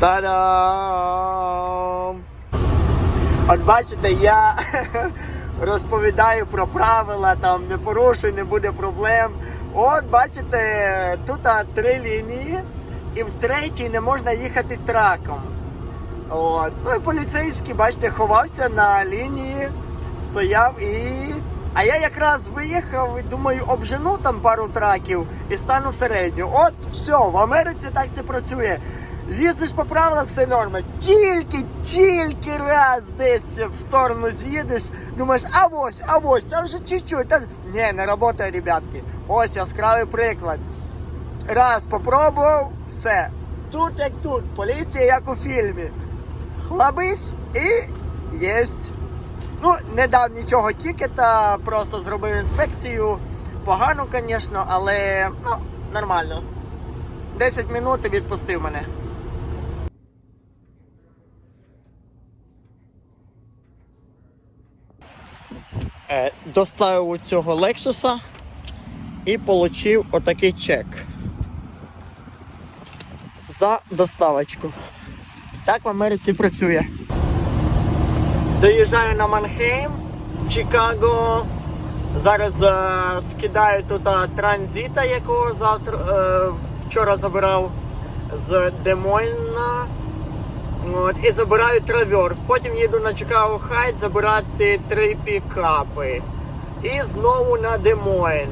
Та-дам! От бачите, я розповідаю про правила, там не порушуй, не буде проблем. От бачите, тут три лінії, і в третій не можна їхати траком. От. Ну і поліцейський, бачите, ховався на лінії, стояв і. А я якраз виїхав і думаю, обжену там пару траків і стану в. От все, в Америці так це працює. Їздиш по правилах, все норма. Тільки, тільки раз десь в сторону з'їдеш, думаєш, а ось, а ось, там вже чуть-чуть. Там... Ні, не працює, ребятки. Ось яскравий приклад. Раз попробував, все. Тут як тут, поліція як у фільмі. Хлабись і єсть. Ну, не дав нічого тікета, просто зробив інспекцію. Погано, звісно, але ну, нормально. 10 минут і відпустив мене. Доставив у цього Лексуса і отримав отакий чек за доставочку. Так в Америці працює. Доїжджаю на Манхейм, Чикаго. Зараз е, скидаю тут е, транзита, якого завтра е, вчора забирав з Демойна. От, і забираю траверс. Потім їду на Чикаго Хайт забирати три пікапи. І знову на Демойн.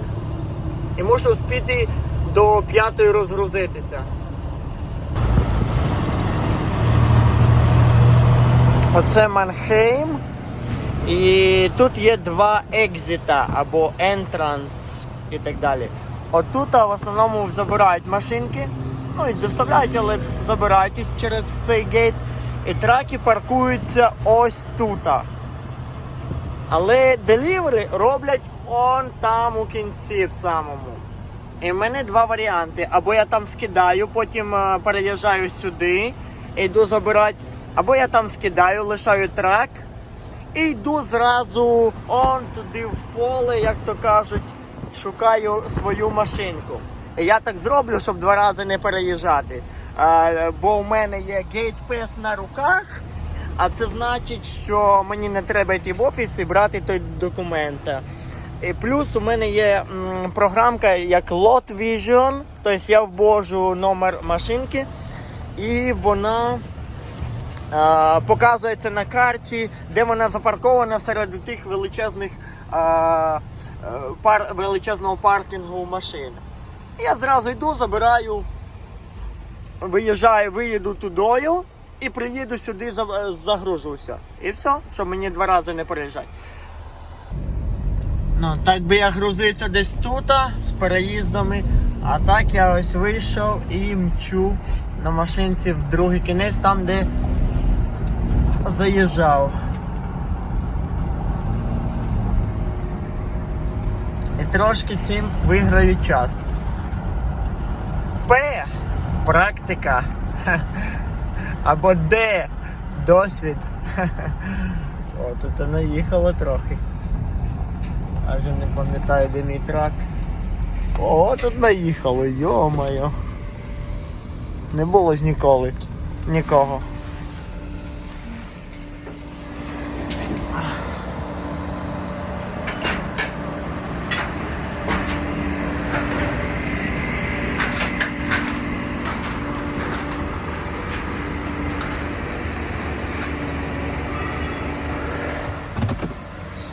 І мушу вспіти до п'ятої розгрузитися. Оце Манхейм. І тут є два екзита або entrance і так далі. Отут в основному забирають машинки, ну і доставляють, але забирають їх через цей гейт. І траки паркуються ось тут. Але делівери роблять он там у кінці в самому. І в мене два варіанти. Або я там скидаю, потім е, переїжджаю сюди йду забирати. Або я там скидаю, лишаю трак і йду зразу он туди в поле, як то кажуть, шукаю свою машинку. Я так зроблю, щоб два рази не переїжджати. Е, бо у мене є гейт пес на руках, а це значить, що мені не треба йти в офіс і брати той документ. І плюс у мене є м, програмка як Lot Vision, тобто я ввожу номер машинки, і вона е, показується на карті, де вона запаркована серед тих величезних е, е, пар, величезного паркінгу машин. Я зразу йду, забираю, виїжджаю, виїду тудою і приїду сюди, загружуся. І все, щоб мені два рази не переїжджати. Ну, так би я грузився десь тут, з переїздами, а так я ось вийшов і мчу на машинці в другий кінець, там, де заїжджав. І трошки цим виграю час. П. Практика. Або Д. Досвід. О, тут вона їхала трохи. Аж не пам'ятаю, де мій трак. О, тут наїхало, йо-моє. Не було ж ніколи. Нікого.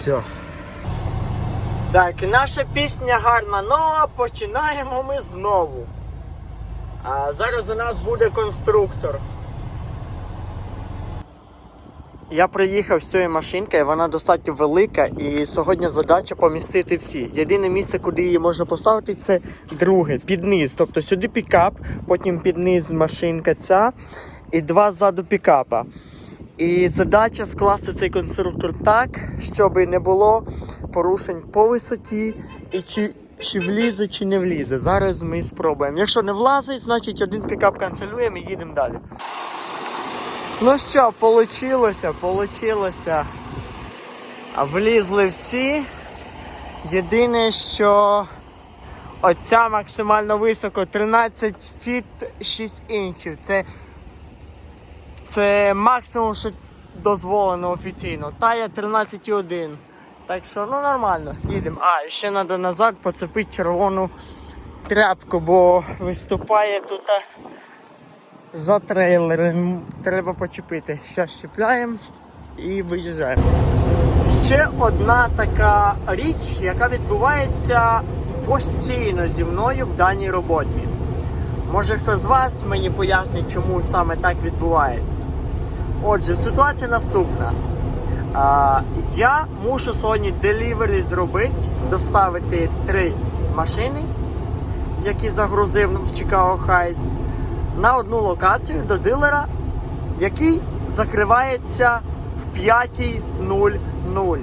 Все. Так, наша пісня гарна нова, починаємо ми знову. А зараз у нас буде конструктор. Я приїхав з цією машинкою, вона достатньо велика, і сьогодні задача помістити всі. Єдине місце, куди її можна поставити, це друге, під. Тобто сюди пікап, потім під машинка ця і два ззаду пікапа. І задача скласти цей конструктор так, щоб не було порушень по висоті і чи, чи влізе, чи не влізе. Зараз ми спробуємо. Якщо не влазить, значить один пікап канцелюємо і їдемо далі. Ну що, получилося, получилося. Влізли всі. Єдине, що оця максимально високо 13 фіт 6 інчів. Це Це максимум, що дозволено офіційно. Тая 13,1. Так що ну нормально, їдемо. А, ще треба назад поцепити червону тряпку, бо виступає тут за трейлером. Треба почепити. Зараз чіпляємо і виїжджаємо. Ще одна така річ, яка відбувається постійно зі мною в даній роботі. Може хто з вас мені пояснить, чому саме так відбувається. Отже, ситуація наступна. А, я мушу сьогодні делівері зробити, доставити три машини, які загрузив в Чикаго Хайтс, на одну локацію до дилера, який закривається в 5.00.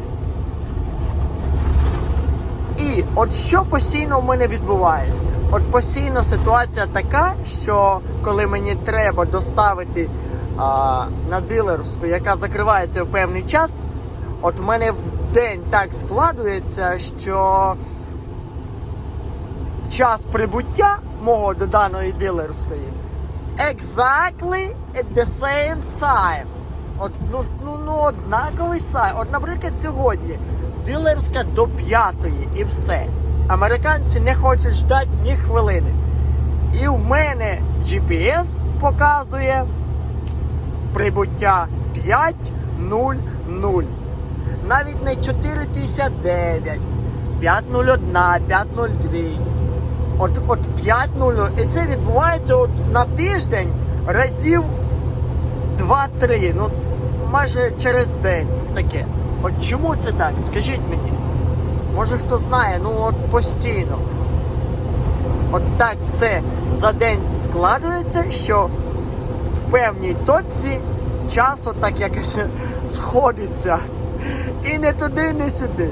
І от що постійно в мене відбувається? От постійно ситуація така, що коли мені треба доставити а, на дилерську, яка закривається в певний час, от в мене в день так складується, що час прибуття мого до даної дилерської exactly at the same time. От, ну, ну, ну, однаковий сайт. От, наприклад, сьогодні дилерська до п'ятої і все. Американці не хочуть ждати ні хвилини. І в мене GPS показує прибуття 5.00. Навіть не 4.59, 5.01, 5.02. От, от 5.00. І це відбувається от на тиждень разів 2-3. Ну, майже через день таке. От чому це так? Скажіть мені. Може хто знає, ну от постійно. От так все за день складується, що в певній точці час отак якось сходиться. І не туди, не сюди.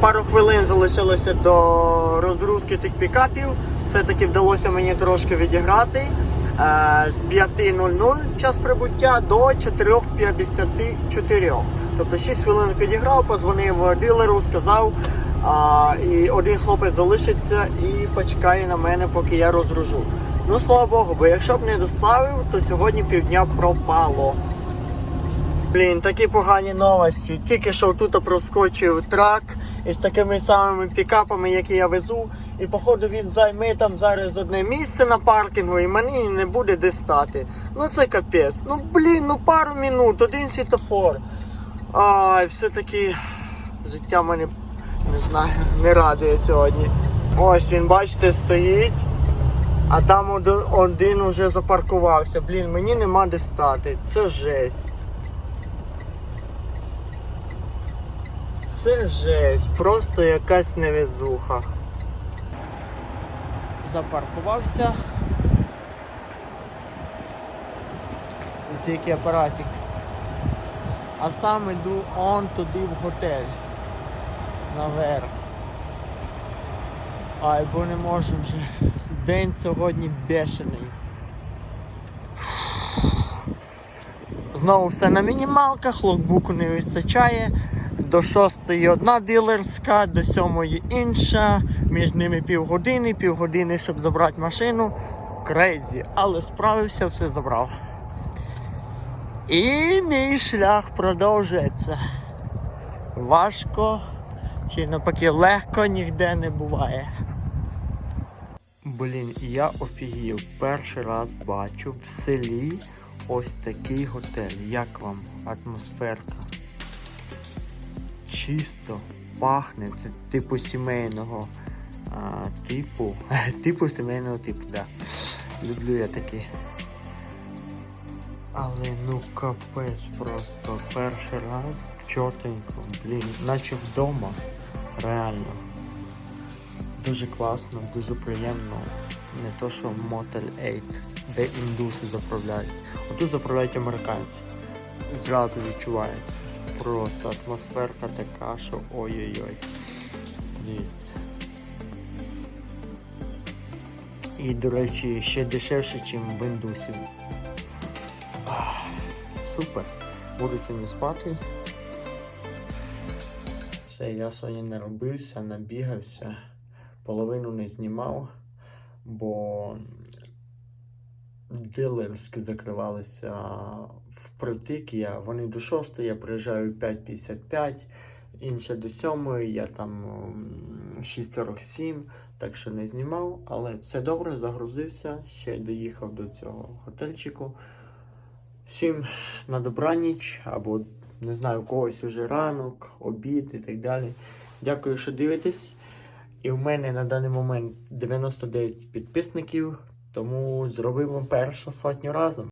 Пару хвилин залишилося до розгрузки тих пікапів. Все-таки вдалося мені трошки відіграти. Е, З 5.00 час прибуття до 4.54. Тобто 6 хвилин підіграв, позвонив дилеру, сказав. І один хлопець залишиться і почекає на мене, поки я розгружу. Ну слава Богу, бо якщо б не доставив, то сьогодні півдня пропало. Блін, такі погані новості. Тільки що тут проскочив трак із такими самими пікапами, які я везу. І походу він займе там зараз одне місце на паркінгу і мені не буде де стати. Ну це капець. Ну блін, ну пару минут, один світофор. Ай, все-таки життя мене не знаю, не радує сьогодні. Ось він, бачите, стоїть. А там один, уже запаркувався. Блін, мені нема де стати. Це жесть. Це жесть, просто якась невезуха. Запаркувався. Це який апаратик. А сам іду он туди в готель. Наверх. Ай, бо не можу вже. День сьогодні бешений. Знову все на мінімалках, локбуку не вистачає. До шостої одна дилерська, до сьомої інша. Між ними півгодини, півгодини, щоб забрати машину. Крейзі. Але справився, все забрав. І мій шлях продовжується. Важко чи навпаки легко ніде не буває. Блін, я офігів. Перший раз бачу в селі ось такий готель. Як вам атмосферка? Чисто, пахне, це типу сімейного а, типу. Типу сімейного типу, да. Люблю я такі. Але ну капець просто перший раз чотенько, блін, наче вдома. Реально. Дуже класно, дуже приємно. Не то, що Motel 8, де індуси заправляють. Отут заправляють американці. Зразу відчувають. Просто атмосферка така, що ой-ой-ой. Дивіться. І, до речі, ще дешевше, ніж в індусів. Супер. Буду сьогодні спати. Все, я сьогодні не робився, набігався, половину не знімав, бо дилерські закривалися впритик. Я, вони до 6, я приїжджаю 5.55, інше до 7, я там 6.47, так що не знімав, але все добре, загрузився, ще доїхав до цього готельчику. Всім на добраніч, або не знаю, у когось уже ранок, обід і так далі. Дякую, що дивитесь. І в мене на даний момент 99 підписників, тому зробимо першу сотню разом.